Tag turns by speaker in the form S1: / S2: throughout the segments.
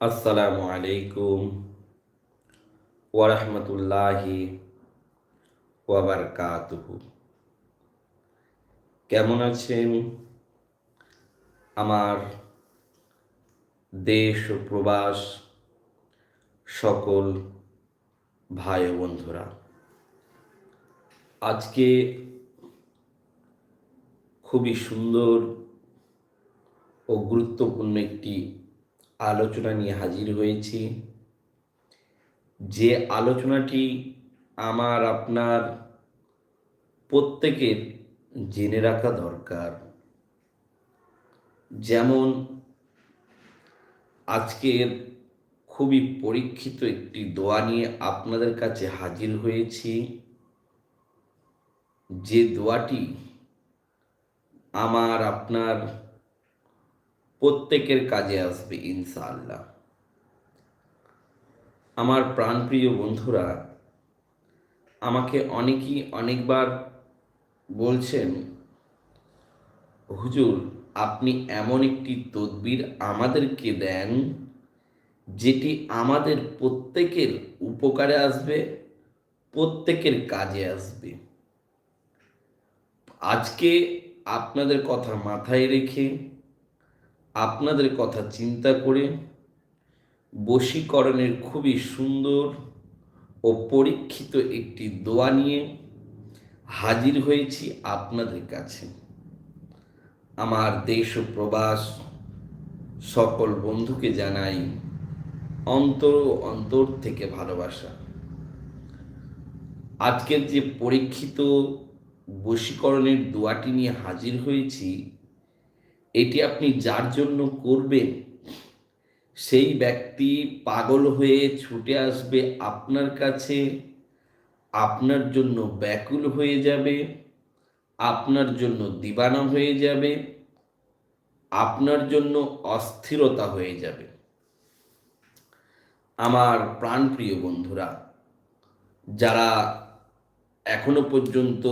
S1: আসসালামু আলাইকুম ওরহমতুল্লাহি ওয়াবারকাতুহু কেমন আছেন? আমার দেশ ও প্রবাস সকল ভাই বন্ধুরা, আজকে খুবই সুন্দর ও গুরুত্বপূর্ণ একটি আলোচনা নিয়ে হাজির হয়েছি। যে আলোচনাটি আমার, আপনার প্রত্যেকের জেনে রাখা দরকার। যেমন, আজকের খুবই পরীক্ষিত একটি দোয়া নিয়ে আপনাদের কাছে হাজির হয়েছি। যে দোয়াটি আমার, আপনার প্রত্যেকের কাজে আসবে, ইনশাআল্লাহ। আমার প্রাণপ্রিয় বন্ধুরা, আমাকে অনেকেই অনেকবার বলছেন, হুজুর, আপনি এমন একটি তদবির আমাদেরকে দেন, যেটি আমাদের প্রত্যেকের উপকারে আসবে, প্রত্যেকের কাজে আসবে। আজকে আপনাদের কথা মাথায় রেখে আপনাদের কথা চিন্তা করে বশীকরণের খুবই সুন্দর ও পরীক্ষিত একটি দোয়া নিয়ে হাজির হয়েছি আপনাদের কাছে। আমার দেশ প্রবাস সকল বন্ধুকে জানাই অন্তর অন্তর থেকে ভালোবাসা। আজকের যে পরীক্ষিত বশীকরণের দোয়াটি নিয়ে হাজির হয়েছি এটি আপনি যার জন্য করবেন, সেই ব্যক্তি পাগল হয়ে ছুটে আসবে আপনার কাছে, আপনার জন্য ব্যাকুল হয়ে যাবে, আপনার জন্য দিবানা হয়ে যাবে, আপনার জন্য অস্থিরতা হয়ে যাবে। আমার প্রাণপ্রিয় বন্ধুরা, যারা এখনও পর্যন্ত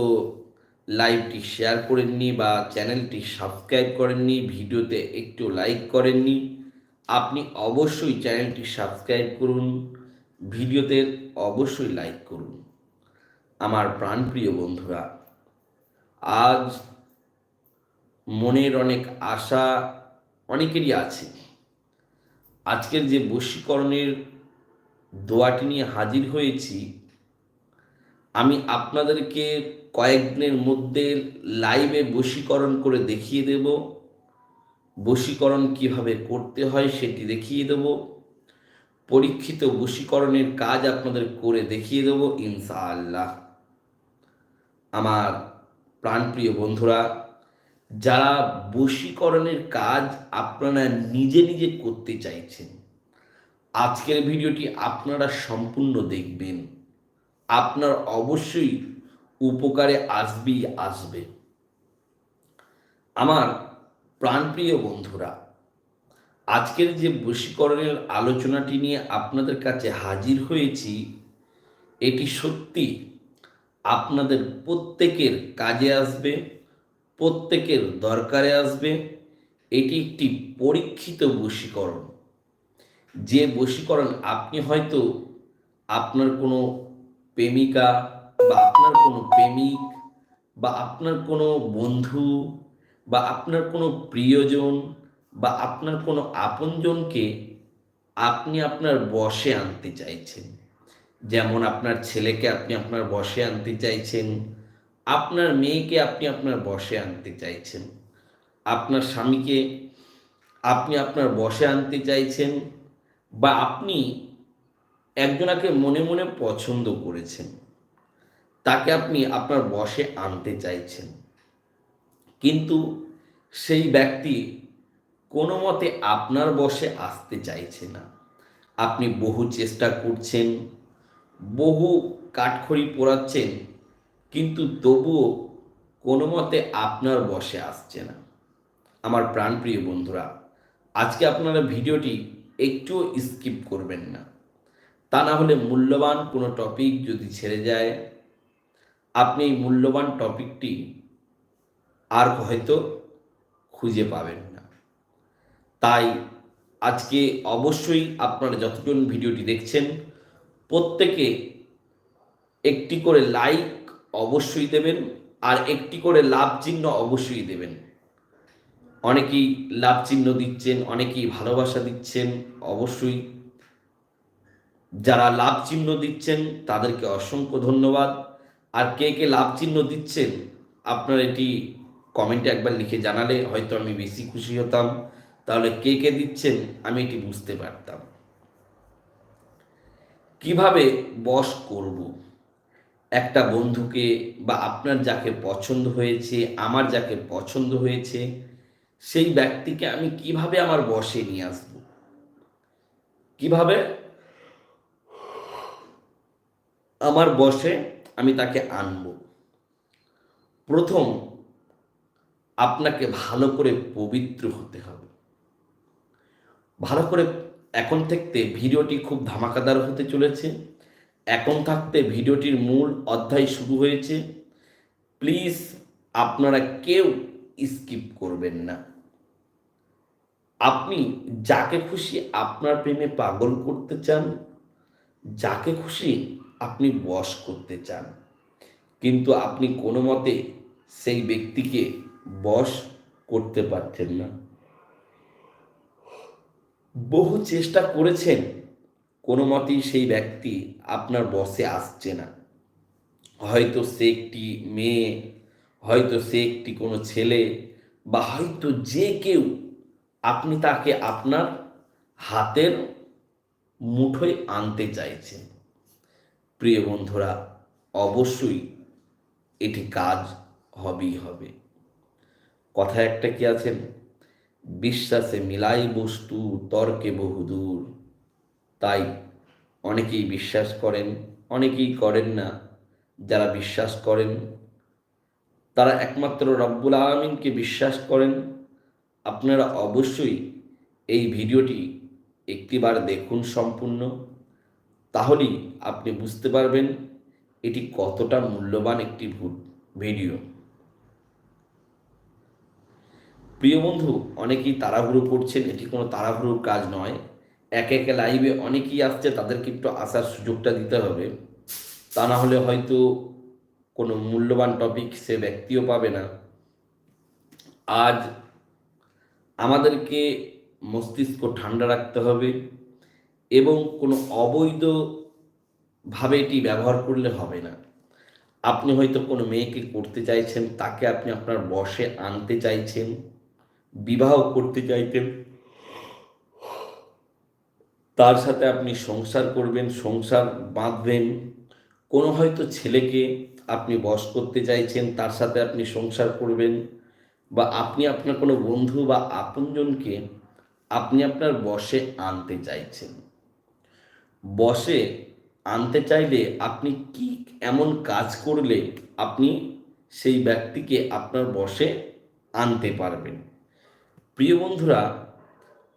S1: লাইভটি শেয়ার করেননি বা চ্যানেলটি সাবস্ক্রাইব করেননি, ভিডিওতে একটু লাইক করেননি, আপনি অবশ্যই চ্যানেলটি সাবস্ক্রাইব করুন, ভিডিওতে অবশ্যই লাইক করুন। আমার প্রাণপ্রিয় বন্ধুরা, আজ মনের অনেক আশা অনেকেরই আছে। আজকের যে বশীকরণের দোয়াটি নিয়ে হাজির হয়েছি, আমি আপনাদেরকে কয়েকদিনের মধ্যে লাইভে বশীকরণ করে দেখিয়ে দেব। বশীকরণ কীভাবে করতে হয় সেটি দেখিয়ে দেব। পরীক্ষিত বশীকরণের কাজ আপনাদের করে দেখিয়ে দেব, ইনশাআল্লাহ। আমার প্রাণপ্রিয় বন্ধুরা, যারা বশীকরণের কাজ আপনারা নিজে নিজে করতে চাইছেন, আজকের ভিডিওটি আপনারা সম্পূর্ণ দেখবেন। আপনার অবশ্যই উপকারে আসবেই আসবে। আমার প্রাণপ্রিয় বন্ধুরা, আজকের যে বশীকরণের আলোচনাটি নিয়ে আপনাদের কাছে হাজির হয়েছি, এটি সত্যি আপনাদের প্রত্যেকের কাজে আসবে, প্রত্যেকের দরকারে আসবে। এটি একটি পরীক্ষিত বশীকরণ। যে বশীকরণ আপনি হয়তো আপনার কোনো প্রেমিকা বা আপনার কোনো প্রেমিক, বা আপনার কোনো বন্ধু, বা আপনার কোনো প্রিয়জন, বা আপনার কোনো আপনজনকে আপনি আপনার বসে আনতে চাইছেন। যেমন আপনার ছেলেকে আপনি আপনার বসে আনতে চাইছেন, আপনার মেয়েকে আপনি আপনার বসে আনতে চাইছেন, আপনার স্বামীকে আপনি আপনার বসে আনতে চাইছেন, বা আপনি একজনাকে মনে মনে পছন্দ করেছেন। তাকে আপনি আপনার বসে আনতে চাইছেন। কিন্তু সেই ব্যক্তি কোনো মতে আপনার বসে আসতে চাইছে না। আপনি বহু চেষ্টা করছেন, বহু কাঠখড়ি পোড়াচ্ছেন, কিন্তু তবুও কোনো মতে আপনার বসে আসছে না। আমার প্রাণপ্রিয় বন্ধুরা, আজকে আপনারা ভিডিওটি একটুও স্কিপ করবেন না। তা না হলে মূল্যবান কোনো টপিক যদি ছেড়ে যায় আপনি এই মূল্যবান টপিকটি আর হয়তো খুঁজে পাবেন না। তাই আজকে অবশ্যই আপনারা যতজন ভিডিওটি দেখছেন, প্রত্যেকে একটি করে লাইক অবশ্যই দেবেন আর একটি করে লাভ চিহ্ন অবশ্যই দেবেন। অনেকেই লাভ চিহ্ন দিচ্ছেন, অনেকেই ভালোবাসা দিচ্ছেন, অবশ্যই। যারা লাভ চিহ্ন দিচ্ছেন, তাদেরকে অসংখ্য ধন্যবাদ। আর কে কে লাভ চিহ্ন দিচ্ছেন, আপনার এটি কমেন্টে একবার লিখে জানালে হয়তো আমি বেশি খুশি হতাম। তাহলে কে কে দিচ্ছেন, আমি এটি বুঝতে পারতাম। কীভাবে বস করব? একটা বন্ধুকে বা আপনার যাকে পছন্দ হয়েছে, আমার যাকে পছন্দ হয়েছে, সেই ব্যক্তিকে আমি কীভাবে আমার বসে নিয়ে আসব? কীভাবে? আমার বসে আমি তাকে আনব। প্রথম, আপনাকে ভালো করে পবিত্র হতে হবে। ভালো করে এখন থাকতে ভিডিওটি খুব ধামাকাদার হতে চলেছে। এখন থাকতে ভিডিওটির মূল অধ্যায় শুরু হয়েছে। প্লিজ, আপনারা কেউ স্কিপ করবেন না। আপনি যাকে খুশি আপনার প্রেমে পাগল করতে চান, যাকে খুশি আপনি বশ করতে চান। কিন্তু আপনি কোনো মতে সেই ব্যক্তিকে বশ করতে পারছেন না। বহু চেষ্টা করেছেন, কোনো মতেই সেই ব্যক্তি আপনার বসে আসছে না। হয়তো সে একটি মেয়ে, হয়তো সে একটি কোনো ছেলে, বা হয়তো যে কেউ আপনি তাকে আপনার হাতের মুঠোয় আনতে চাইছেন। প্রিয় বন্ধুরা, অবশ্যই এটি কাজ হবেই হবে। কথা একটা কি আছেন বিশ্বাসে মিলাই বস্তু, তর্কে বহুদূর তাই অনেকেই বিশ্বাস করেন, অনেকেই করেন না। যারা বিশ্বাস করেন, তারা একমাত্র রব্বুল আলমিনকে বিশ্বাস করেন। আপনারা অবশ্যই এই ভিডিওটি একটিবার দেখুন সম্পূর্ণ। তাহলেই আপনি বুঝতে পারবেন এটি কতটা মূল্যবান একটি ভিডিও। প্রিয় বন্ধু, অনেকেই তাড়াহুড়ো করছেন, এটি কোনো তাড়াহুড়োর কাজ নয়। একে একে লাইভে অনেকেই আসছে, তাদেরকে একটু আসার সুযোগটা দিতে হবে। তা না হলে হয়তো কোনো মূল্যবান টপিক সে ব্যক্তিও পাবে না। আজ আমাদেরকে মস্তিষ্ক ঠান্ডা রাখতে হবে। এবং কোনো অবৈধভাবে এটি ব্যবহার করলে হবে না। আপনি হয়তো কোনো মেয়েকে করতে চাইছেন, তাকে আপনি আপনার বসে আনতে চাইছেন, বিবাহ করতে চাইতেন, তার সাথে আপনি সংসার করবেন, সংসার বাঁধবেন, কোনো হয়তো ছেলেকে আপনি বস করতে চাইছেন, তার সাথে আপনি সংসার করবেন বা আপনি আপনার কোনো বন্ধু বা আপনজনকে আপনি আপনার বসে আনতে চাইছেন। বসে আনতে চাইলে আপনি কি এমন কাজ করলে আপনি সেই ব্যক্তিকে আপনার বসে আনতে পারবেন? প্রিয় বন্ধুরা,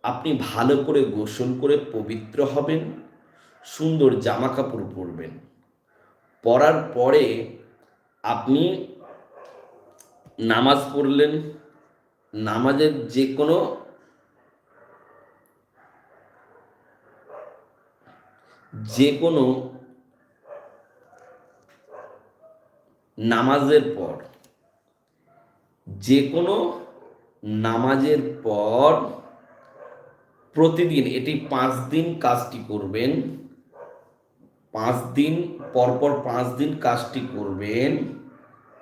S1: আপনি ভালো করে গোসল করে পবিত্র হবেন, সুন্দর জামা কাপড় পরবেন। পরার পরে আপনি নামাজ পড়লেন, নামাজের যে কোনো যে কোনো নামাজের পর যে কোনো নামাজের পর প্রতিদিন, এটি পাঁচ দিন কাজটি করবেন, পাঁচ দিন, পরপর পাঁচ দিন কাজটি করবেন,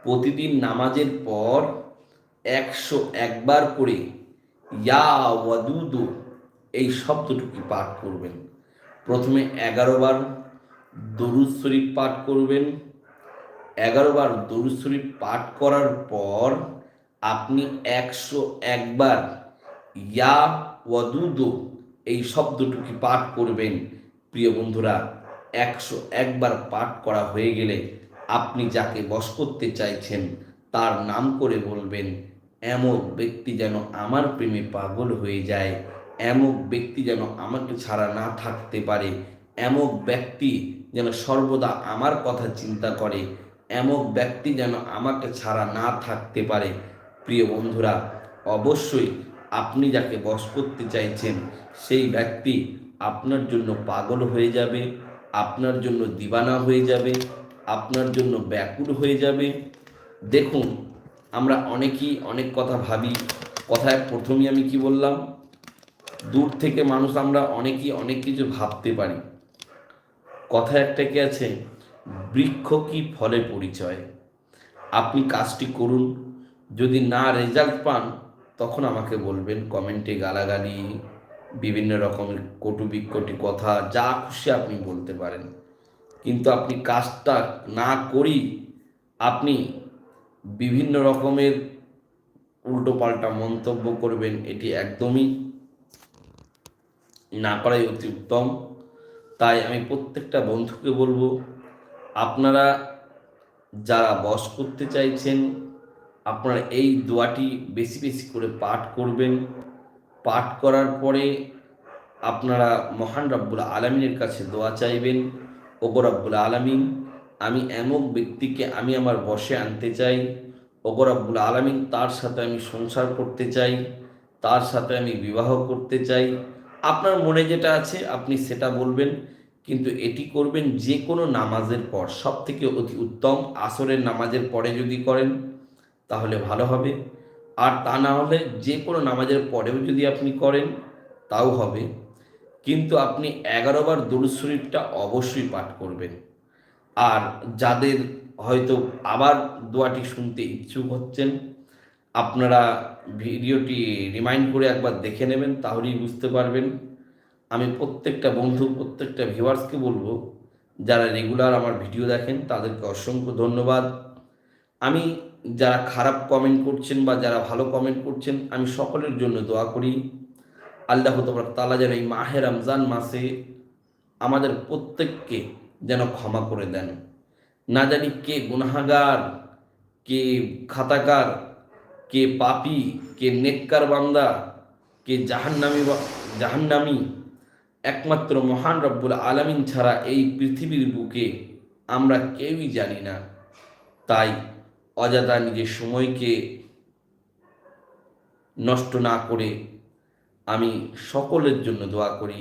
S1: প্রতিদিন নামাজের পর একশো একবার করে, ইয়া ওয়াদুদু এই শব্দটুকু পাঠ করবেন। প্রথমে এগারো বার দরুদ শরীফ পাঠ করবেন। এগারো বার দরুদ শরীফ পাঠ করার পর আপনি একশো একবার ইয়া ওয়াদুদু এই শব্দটুকু পাঠ করবেন। প্রিয় বন্ধুরা, একশো একবার পাঠ করা হয়ে গেলে আপনি যাকে বশ করতে চাইছেন তার নাম করে বলবেন, এমন ব্যক্তি যেন আমার প্রেমে পাগল হয়ে যায়। এমন ব্যক্তি যেন আমাকে ছাড়া না থাকতে পারে এমক ব্যক্তি যেন সর্বদা আমার কথা চিন্তা করে এমক ব্যক্তি যেন আমাকে ছাড়া না থাকতে পারে। প্রিয় বন্ধুরা, অবশ্যই আপনি যাকে বস করতে চাইছেন, সেই ব্যক্তি আপনার জন্য পাগল হয়ে যাবে, আপনার জন্য দিবানা হয়ে যাবে, আপনার জন্য ব্যাকুল হয়ে যাবে। দেখুন, আমরা অনেকেই অনেক কথা ভাবি, কথায় প্রথমেই আমি কি বললাম? দূর থেকে মানুষ আমরা অনেকেই অনেক কিছু ভাবতে পারি। কথা একটা কি আছে? বৃক্ষ কি ফলে পরিচয়? আপনি কাজটি করুন। যদি না রেজাল্ট পান, তখন আমাকে বলবেন। কমেন্টে গালাগালি, বিভিন্ন রকমের কটু বিকটি কথা, যা খুশি আপনি বলতে পারেন। কিন্তু আপনি কাজটা না করি, আপনি বিভিন্ন রকমের উল্টোপাল্টা মন্তব্য করবেন, এটি একদমই না করাই অতি উত্তম। তাই আমি প্রত্যেকটা বন্ধুকে বলব, আপনারা যারা বস করতে চাইছেন, আপনারা এই দোয়াটি বেশি বেশি করে পাঠ করবেন। পাঠ করার পরে আপনারা মহান রব্বুল আলমিনের কাছে দোয়া চাইবেন, ওগো রব্বুল আলমিন, আমি এমন ব্যক্তিকে আমি আমার বসে আনতে চাই, ওগো রব্বুল আলমিন তার সাথে আমি সংসার করতে চাই, তার সাথে আমি বিবাহ করতে চাই আপনার মনে যেটা আছে, আপনি সেটা বলবেন। কিন্তু এটি করবেন যে কোনো নামাজের পর। সব থেকে অতি উত্তম আসরের নামাজের পরে যদি করেন, তাহলে ভালো হবে। আর তা না হলে যে কোনো নামাজের পরেও যদি আপনি করেন, তাও হবে। কিন্তু আপনি এগারোবার দরুদ শরীফটা অবশ্যই পাঠ করবেন। আর যাদের হয়তো আবার দোয়াটি শুনতে ইচ্ছুক হচ্ছেন আপনারা ভিডিওটি রিমাইন্ড করে একবার দেখে নেবেন, তাহলেই বুঝতে পারবেন। আমি প্রত্যেকটা বন্ধু, প্রত্যেকটা ভিউয়ার্সকে বলব, যারা রেগুলার আমার ভিডিও দেখেন, তাদেরকে অসংখ্য ধন্যবাদ। আমি যারা খারাপ কমেন্ট করছেন বা যারা ভালো কমেন্ট করছেন, আমি সকলের জন্য দোয়া করি। আল্লাহ তবরক তালা যেন এই মাহে রমজান মাসে আমাদের প্রত্যেককে যেন ক্ষমা করে দেন। না জানি কে গুনাহাগার, কে খাতাকার কে পাপি, কে নেককার বান্দা, কে জাহান্নামি জাহান্নামি। একমাত্র মহান রব্বুল আলমিন ছাড়া এই পৃথিবীর বুকে আমরা কেউই জানি না। তাই অযথা নিজের সময়কে নষ্ট না করে আমি সকলের জন্য দোয়া করি।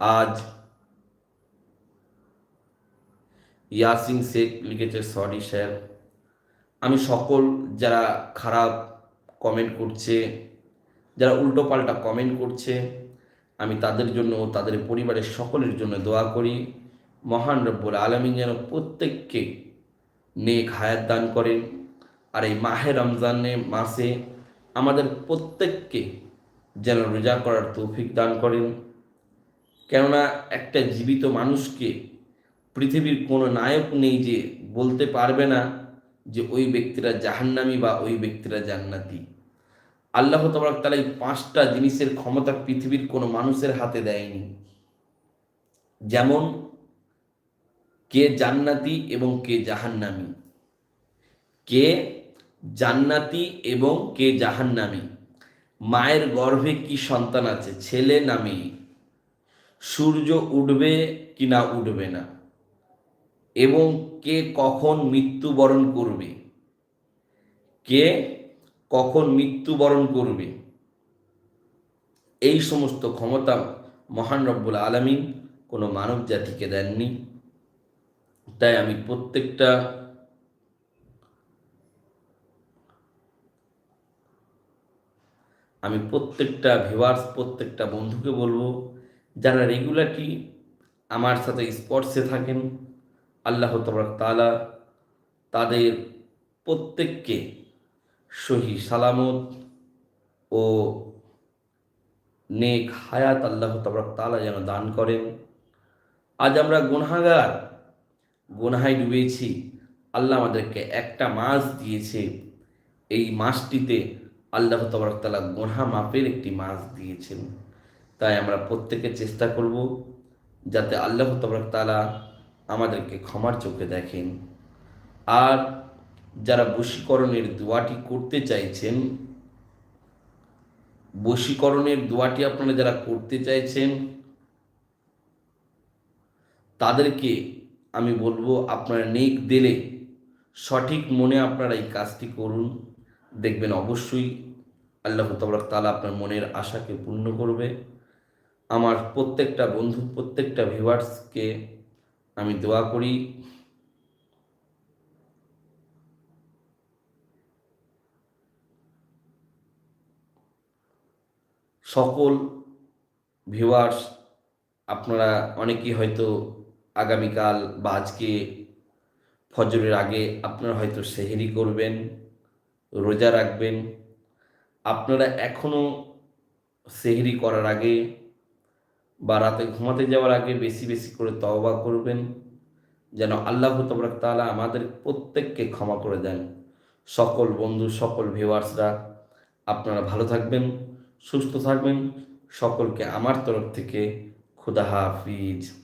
S1: আজ ইয়াসিন শেখ লিখেছে, সরি স্যার। আমি সকল যারা খারাপ কমেন্ট করছে, যারা উল্টোপাল্টা কমেন্ট করছে, আমি তাদের জন্য, তাদের পরিবারের সকলের জন্য দোয়া করি। মহান রব্বুল আলমিন যেন প্রত্যেককে নেক হায়াত দান করেন। আর এই মাহে রমজানে মাসে আমাদের প্রত্যেককে যেন রোজা করার তৌফিক দান করেন। কেননা একটা জীবিত মানুষকে পৃথিবীর কোনো নায়ক নেই যে বলতে পারবে না। যে ওই ব্যক্তিরা জাহান্নামি বা ওই ব্যক্তিরা জান্নাতি। আল্লাহ তবরাক তালা এই পাঁচটা জিনিসের ক্ষমতা পৃথিবীর কোনো মানুষের হাতে দেয়নি। যেমন, কে জান্নাতি এবং কে জাহান্নামি। কে জান্নাতি এবং কে জাহান্নামি। মায়ের গর্ভে কি সন্তান আছে? ছেলে না মেয়ে? সূর্য উঠবে কি না উঠবে না? এবং কে কখন মৃত্যুবরণ করবে? কে কখন মৃত্যুবরণ করবে? এই সমস্ত ক্ষমতা মহান রব্বুল আলমিন কোনো মানব জাতিকে দেননি। তাই আমি প্রত্যেকটা আমি প্রত্যেকটা ভিউয়ার্স প্রত্যেকটা বন্ধুকে বলব, যারা রেগুলারটি আমার সাথে স্পর্শে থাকেন আল্লাহ তবরক তালা তাদের প্রত্যেককে সহি সালামত ও নেক হায়াত আল্লাহ তবরক তালা যেন দান করেন। আজ আমরা গুনাগার গুনাহায় ডুবেছি, আল্লাহ আমাদেরকে একটা মাস দিয়েছে। এই মাসটিতে আল্লাহ তবরকতালা গোনা মাপের একটি মাস দিয়েছেন। তাই আমরা প্রত্যেকে চেষ্টা করব যাতে আল্লাহ তবরকতালা আমাদেরকে ক্ষমার চোখে দেখেন। আর যারা বশীকরণের দোয়াটি করতে চাইছেন, বশীকরণের দোয়াটি আপনারা যারা করতে চাইছেন, তাদেরকে আমি বলব আপনারা নেক দিলে সঠিক মনে আপনারা এই কাজটি করুন। দেখবেন অবশ্যই আল্লাহ তবরক তালা আপনার মনের আশাকে পূর্ণ করবে। আমার প্রত্যেকটা বন্ধু, প্রত্যেকটা ভিউয়ার্সকে আমি দোয়া করি। সকল ভিউয়ার্স আপনারা অনেকেই হয়তো আগামীকাল বা আজকে ফজরের আগে আপনারা হয়তো সেহেরি করবেন, রোজা রাখবেন। আপনারা এখনও সেহরি করার আগে বা রাতে ঘুমাতে যাওয়ার আগে বেশি বেশি করে তওবা করবেন। যেন আল্লাহ তবরাক তালা আমাদের প্রত্যেককে ক্ষমা করে দেন। সকল বন্ধু, সকল ভিউয়ার্সরা আপনারা ভালো থাকবেন, সুস্থ থাকবেন। সকলকে আমার তরফ থেকে খুদা হাফিজ।